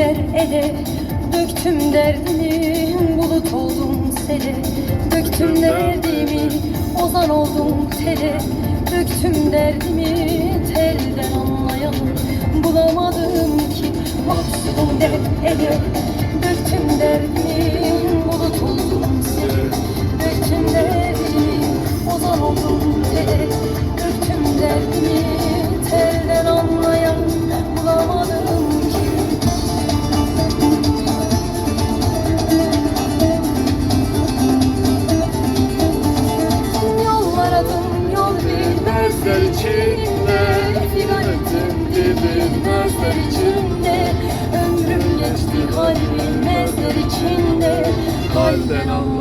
eller ele Döktüm derdimi bulut oldum sele. Döktüm derdimi ozan oldum tele. Döktüm derdimi telden anlayalım. Bulamadım ki mahzun der ele Döktüm derdimi bulut oldum sele. Döktüm derdimi ozan oldum tele. Döktüm bilmezler içinde Figan ettim bilmezler içinde. Ömrüm geçti hal bilmezler içinde. Halden anlayan